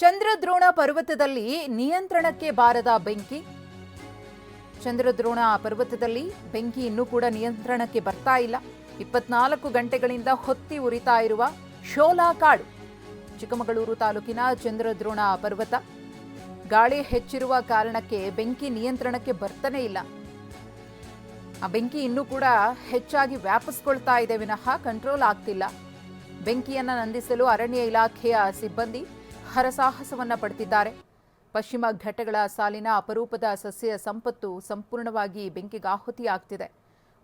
ಚಂದ್ರದ್ರೋಣ ಪರ್ವತದಲ್ಲಿ ನಿಯಂತ್ರಣಕ್ಕೆ ಬಾರದ ಬೆಂಕಿ. ಚಂದ್ರದ್ರೋಣ ಪರ್ವತದಲ್ಲಿ ಬೆಂಕಿ ಇನ್ನೂ ಕೂಡ ನಿಯಂತ್ರಣಕ್ಕೆ ಬರ್ತಾ ಇಲ್ಲ. ಇಪ್ಪತ್ನಾಲ್ಕು ಗಂಟೆಗಳಿಂದ ಹೊತ್ತಿ ಉರಿತಾ ಇರುವ ಶೋಲಾ ಕಾಡು, ಚಿಕ್ಕಮಗಳೂರು ತಾಲೂಕಿನ ಚಂದ್ರದ್ರೋಣ ಪರ್ವತ. ಗಾಳಿ ಹೆಚ್ಚಿರುವ ಕಾರಣಕ್ಕೆ ಬೆಂಕಿ ನಿಯಂತ್ರಣಕ್ಕೆ ಬರ್ತಾನೆ ಇಲ್ಲ. ಆ ಬೆಂಕಿ ಇನ್ನೂ ಕೂಡ ಹೆಚ್ಚಾಗಿ ವ್ಯಾಪಿಸ್ಕೊಳ್ತಾ ಇದೆ ವಿನಃ ಕಂಟ್ರೋಲ್ ಆಗ್ತಿಲ್ಲ. ಬೆಂಕಿಯನ್ನ ನಂದಿಸಲು ಅರಣ್ಯ ಇಲಾಖೆಯ ಸಿಬ್ಬಂದಿ ಹರಸಾಹಸವನ್ನ ಪಡೆದಿದ್ದಾರೆ ಪಶ್ಚಿಮ ಘಟ್ಟಗಳ ಸಾಲಿನ ಅಪರೂಪದ ಸಸ್ಯ ಸಂಪತ್ತು ಸಂಪೂರ್ಣವಾಗಿ ಬೆಂಕಿಗಾಹುತಿಯಾಗ್ತಿದೆ.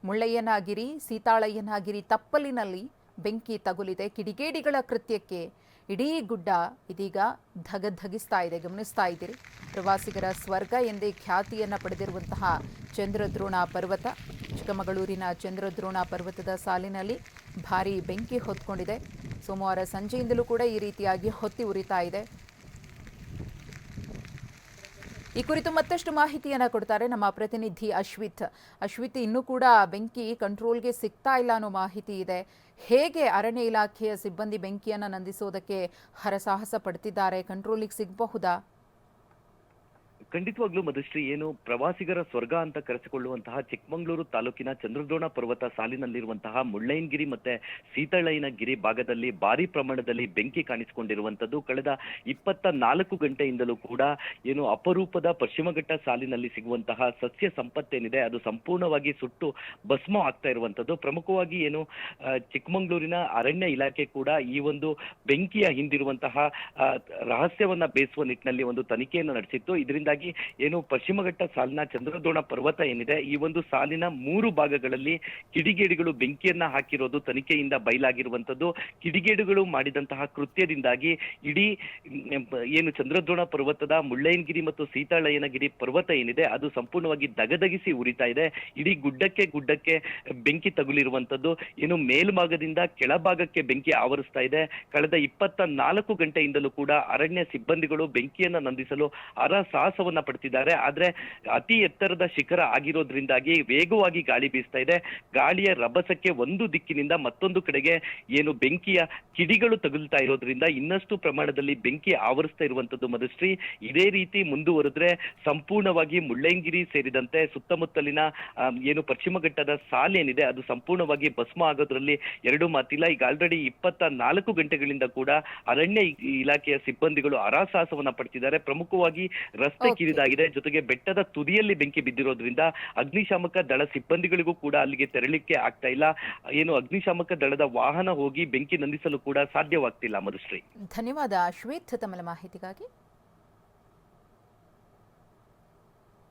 ಮುಳ್ಳಯ್ಯನಗಿರಿ, ಸೀತಾಳಯ್ಯನಗಿರಿ ತಪ್ಪಲಿನಲ್ಲಿ ಬೆಂಕಿ ತಗುಲಿದೆ. ಕಿಡಿಗೇಡಿಗಳ ಕೃತ್ಯಕ್ಕೆ ಇಡೀ ಗುಡ್ಡ ಇದೀಗ ಧಗಧಗಿಸ್ತಾ ಇದೆ. ಗಮನಿಸ್ತಾ ಇದ್ದೀರಿ. ಪ್ರವಾಸಿಗರ ಸ್ವರ್ಗ ಎಂದೇ ಖ್ಯಾತಿಯನ್ನು ಪಡೆದಿರುವಂತಹ ಚಂದ್ರದ್ರೋಣ ಪರ್ವತ, ಚಿಕ್ಕಮಗಳೂರಿನ ಚಂದ್ರದ್ರೋಣ ಪರ್ವತದ ಸಾಲಿನಲ್ಲಿ ಭಾರೀ ಬೆಂಕಿ ಹೊತ್ಕೊಂಡಿದೆ. ಸೋಮವಾರ ಸಂಜೆಯಿಂದಲೂ ಕೂಡ ಈ ರೀತಿಯಾಗಿ ಹೊತ್ತಿ ಉರಿತಾ ಇದೆ. ಈ ಕುರಿತು ಮತ್ತಷ್ಟು ಮಾಹಿತಿಯನ್ನ ಕೊಡ್ತಾರೆ ನಮ್ಮ ಪ್ರತಿನಿಧಿ ಅಶ್ವಿತ್. ಅಶ್ವಿತ್, ಇನ್ನೂ ಕೂಡ ಬೆಂಕಿ ಕಂಟ್ರೋಲ್ಗೆ ಸಿಗ್ತಾ ಇಲ್ಲ ಅನ್ನೋ ಮಾಹಿತಿ ಇದೆ. ಹೇಗೆ ಅರಣ್ಯ ಇಲಾಖೆಯ ಸಿಬ್ಬಂದಿ ಬೆಂಕಿಯನ್ನು ನಂದಿಸೋದಕ್ಕೆ ಹರಸಾಹಸ ಪಡ್ತಿದ್ದಾರೆ? ಕಂಟ್ರೋಲಿಗೆ ಸಿಗಬಹುದಾ? ಖಂಡಿತವಾಗ್ಲೂ ಮಧುಶ್ರೀ, ಏನು ಪ್ರವಾಸಿಗರ ಸ್ವರ್ಗ ಅಂತ ಕರೆಸಿಕೊಳ್ಳುವಂತಹ ಚಿಕ್ಕಮಗಳೂರು ತಾಲೂಕಿನ ಚಂದ್ರದ್ರೋಣ ಪರ್ವತ ಸಾಲಿನಲ್ಲಿರುವಂತಹ ಮುಳ್ಳಯ್ಯನಗಿರಿ ಮತ್ತೆ ಸೀತಳಯ್ಯನಗಿರಿ ಭಾಗದಲ್ಲಿ ಭಾರಿ ಪ್ರಮಾಣದಲ್ಲಿ ಬೆಂಕಿ ಕಾಣಿಸಿಕೊಂಡಿರುವಂತದ್ದು ಕಳೆದ ಇಪ್ಪತ್ತ ನಾಲ್ಕು ಗಂಟೆಯಿಂದಲೂ ಕೂಡ ಏನು ಅಪರೂಪದ ಪಶ್ಚಿಮಘಟ್ಟ ಸಾಲಿನಲ್ಲಿ ಸಿಗುವಂತಹ ಸಸ್ಯ ಸಂಪತ್ತೇನಿದೆ, ಅದು ಸಂಪೂರ್ಣವಾಗಿ ಸುಟ್ಟು ಭಸ್ಮ ಆಗ್ತಾ ಇರುವಂತದ್ದು ಪ್ರಮುಖವಾಗಿ ಏನು ಚಿಕ್ಕಮಗಳೂರಿನ ಅರಣ್ಯ ಇಲಾಖೆ ಕೂಡ ಈ ಒಂದು ಬೆಂಕಿಯ ಹಿಂದಿರುವಂತಹ ರಹಸ್ಯವನ್ನ ಬೇಯಿಸುವ ನಿಟ್ಟಿನಲ್ಲಿ ಒಂದು ತನಿಖೆಯನ್ನು ನಡೆಸಿತ್ತು. ಇದರಿಂದಾಗಿ ಏನು ಪಶ್ಚಿಮಘಟ್ಟ ಸಾಲಿನ ಚಂದ್ರದ್ರೋಣ ಪರ್ವತ ಏನಿದೆ, ಈ ಒಂದು ಸಾಲಿನ ಮೂರು ಭಾಗಗಳಲ್ಲಿ ಕಿಡಿಗೇಡಿಗಳು ಬೆಂಕಿಯನ್ನ ಹಾಕಿರೋದು, ತನಿಖೆಯಿಂದ ಬಯಲಾಗಿರುವಂತದ್ದು ಕಿಡಿಗೇಡುಗಳು ಮಾಡಿದಂತಹ ಕೃತ್ಯದಿಂದಾಗಿ ಇಡೀ ಏನು ಚಂದ್ರದ್ರೋಣ ಪರ್ವತದ ಮುಳ್ಳಯ್ಯನಗಿರಿ ಮತ್ತು ಸೀತಾಳಯ್ಯನಗಿರಿ ಪರ್ವತ ಏನಿದೆ, ಅದು ಸಂಪೂರ್ಣವಾಗಿ ದಗದಗಿಸಿ ಉರಿತಾ ಇದೆ. ಇಡೀ ಗುಡ್ಡಕ್ಕೆ ಗುಡ್ಡಕ್ಕೆ ಬೆಂಕಿ ತಗುಲಿರುವಂತದ್ದು ಏನು ಮೇಲ್ಭಾಗದಿಂದ ಕೆಳಭಾಗಕ್ಕೆ ಬೆಂಕಿ ಆವರಿಸ್ತಾ ಇದೆ. ಕಳೆದ ಇಪ್ಪತ್ತ ನಾಲ್ಕು ಗಂಟೆಯಿಂದಲೂ ಕೂಡ ಅರಣ್ಯ ಸಿಬ್ಬಂದಿಗಳು ಬೆಂಕಿಯನ್ನ ನಂದಿಸಲು ಅರ ಸಾಹಸವನ್ನ ಪಡ್ತಿದ್ದಾರೆ. ಆದ್ರೆ ಅತಿ ಎತ್ತರದ ಶಿಖರ ಆಗಿರೋದ್ರಿಂದಾಗಿ ವೇಗವಾಗಿ ಗಾಳಿ ಬೀಸ್ತಾ ಇದೆ. ಗಾಳಿಯ ರಭಸಕ್ಕೆ ಒಂದು ದಿಕ್ಕಿನಿಂದ ಮತ್ತೊಂದು ಕಡೆಗೆ ಏನು ಬೆಂಕಿಯ ಕಿಡಿಗಳು ತಗುಲ್ತಾ ಇರೋದ್ರಿಂದ ಇನ್ನಷ್ಟು ಪ್ರಮಾಣದಲ್ಲಿ ಬೆಂಕಿ ಆವರಿಸ್ತಾ ಇರುವಂತದ್ದು ಮಧುಶ್ರೀ. ಇದೇ ರೀತಿ ಮುಂದುವರೆದ್ರೆ ಸಂಪೂರ್ಣವಾಗಿ ಮುಳ್ಳಯ್ಯನಗಿರಿ ಸೇರಿದಂತೆ ಸುತ್ತಮುತ್ತಲಿನ ಏನು ಪಶ್ಚಿಮ ಘಟ್ಟದ ಸಾಲೇನಿದೆ ಅದು ಸಂಪೂರ್ಣವಾಗಿ ಭಸ್ಮ ಆಗೋದ್ರಲ್ಲಿ ಎರಡು ಮಾತಿಲ್ಲ. ಈಗ ಆಲ್ರೆಡಿ ಇಪ್ಪತ್ತ ನಾಲ್ಕು ಗಂಟೆಗಳಿಂದ ಕೂಡ ಅರಣ್ಯ ಇಲಾಖೆಯ ಸಿಬ್ಬಂದಿಗಳು ಅರಾಸಾಹಸವನ್ನ ಪಡ್ತಿದ್ದಾರೆ. ಪ್ರಮುಖವಾಗಿ ರಸ್ತೆ. ಕಿರಿದಾಗಿದೆ. ಜೊತೆಗೆ ಬೆಟ್ಟದ ತುದಿಯಲ್ಲಿ ಬೆಂಕಿ ಬಿದ್ದಿರೋದ್ರಿಂದ ಅಗ್ನಿಶಾಮಕ ದಳ ಸಿಬ್ಬಂದಿಗಳಿಗೂ ಕೂಡ ಅಲ್ಲಿಗೆ ತೆರಳಿಕ್ಕೆ ಆಗ್ತಾ ಇಲ್ಲ. ಏನು ಅಗ್ನಿಶಾಮಕ ದಳದ ವಾಹನ ಹೋಗಿ ಬೆಂಕಿ ನಂದಿಸಲು ಕೂಡ ಸಾಧ್ಯವಾಗ್ತಿಲ್ಲ ಮಧುಶ್ರೀ. ಧನ್ಯವಾದ ಅಶ್ವೇತ್ ತಮ್ಮ ಮಾಹಿತಿಗಾಗಿ.